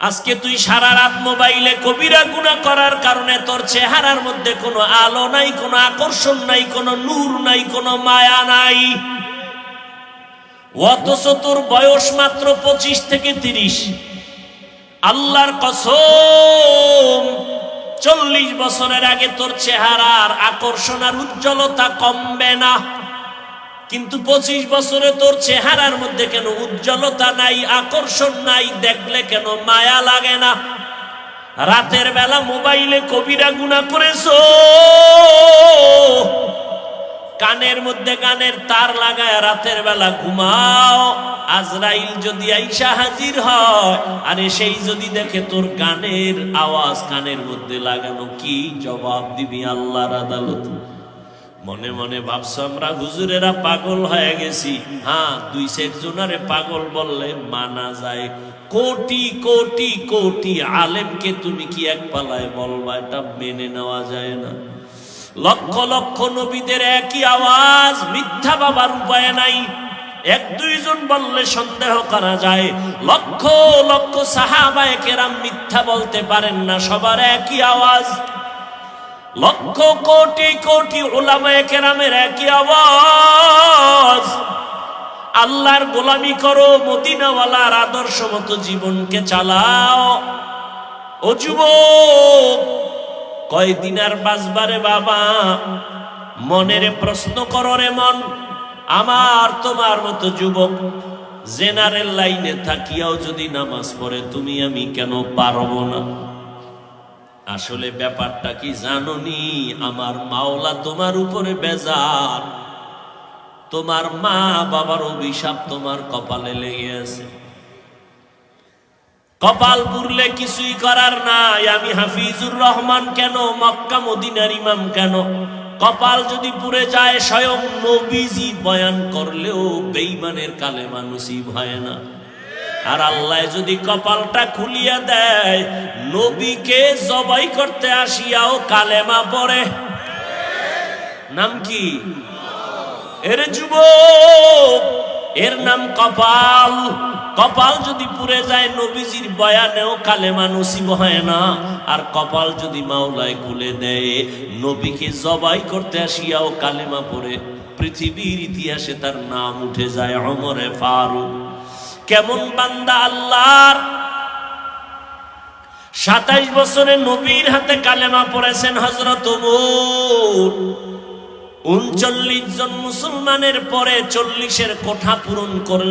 আজকে তুই সারা রাত মোবাইলে কবিরা গুণা করার কারণে তোর চেহারার মধ্যে কোনো আলো নাই, কোনো আকর্ষণ নাই, কোনো নূর নাই, কোনো মায়া নাই। অথচ তোর বয়স মাত্র পঁচিশ থেকে তিরিশ। আল্লাহর কসম, চল্লিশ বছরের আগে তোর চেহারার আকর্ষণ আর উজ্জ্বলতা কমবে না। কিন্তু পঁচিশ বছরে তোর চেহারার মধ্যে কেন উজ্জ্বলতা নাই, আকর্ষণ নাই, দেখলে কেন মায়া লাগে না? রাতের বেলা মোবাইলে কবিরা গুণা করেছ। কানের মধ্যে গানের তার লাগায় রাতের বেলা ঘুমাও। আজরাইল যদি আইসা হাজির হয়, আরে সেই যদি দেখে তোর গানের আওয়াজ কানের মধ্যে লাগানো, কি জবাব দিবি আল্লাহর আদালত? মনে মনে ভাবছ আমরা হুজুরেরা পাগল হয়ে গেছি। হ্যাঁ দুই সেট জোনারে পাগল বললে মানা যায়। কোটি কোটি কোটি আলেমকে তুমি কি এক পালায় বলবা? এটা মেনে নেওয়া যায় না। লক্ষ লক্ষ নবীদের একই আওয়াজ, মিথ্যা বাবার উপায় নাই। এক, দুইজন বললে সন্দেহ করা যায়। লক্ষ লক্ষ সাহাবায়ে কেরাম মিথ্যা বলতে পারেন না, সবার একই আওয়াজ। লক্ষ কোটি কোটি ওলামায়ে কেরামের একই আওয়াজ। আল্লাহর গোলামি করো, মদিনাওয়ালার আদর্শ মতো জীবনকে চালাও। ও যুবক, কয়দিন আর বাজবারে বাবা? মনের প্রশ্ন করো রে মন। আমার, তোমার মতো যুবক, জেনারেল লাইনে থাকিয়াও যদি নামাজ পড়ে, তুমি আমি কেন পারব না? আসলে ব্যাপারটা কি জাননি? আমার মাওলা তোমার উপরে বেজার। তোমার মা বাবার অভিশাপ তোমার কপালে লেগে আছে। কপাল পুরলে কিছুই করার নাই। আমি হাফিজুর রহমান কেন? মক্কা মদিনার ইমাম কেন? কপাল যদি পুড়ে যায়, স্বয়ং নবীজি বয়ান করলেও বেইমানের কালে মানুষই ভয় না। আর আল্লাহ যদি কপালটা খুলিয়া দেয়, নবীকে জবাই করতে আসিয়াও কালেমা পড়ে। নাম কি? এর যুবক, এর নাম কপাল। কপাল যদি পুড়ে যায়, নবীজির বয়ানেও কালেমা নসিব হয় না। আর কপাল যদি মাওলায় খুলে দেয়, নবীকে জবাই করতে আসিয়াও কালেমা পড়ে। পৃথিবীর ইতিহাসে তার নাম উঠে যায় অমরে ফারুক। কেমন বান্দা আল্লাহর? সাতাইশ বছরে নবীর হাতে কালেমা পড়েছেন হজরত উনচল্লিশ জন মুসলমানের পরে চল্লিশের কোঠা পূরণ করলেন।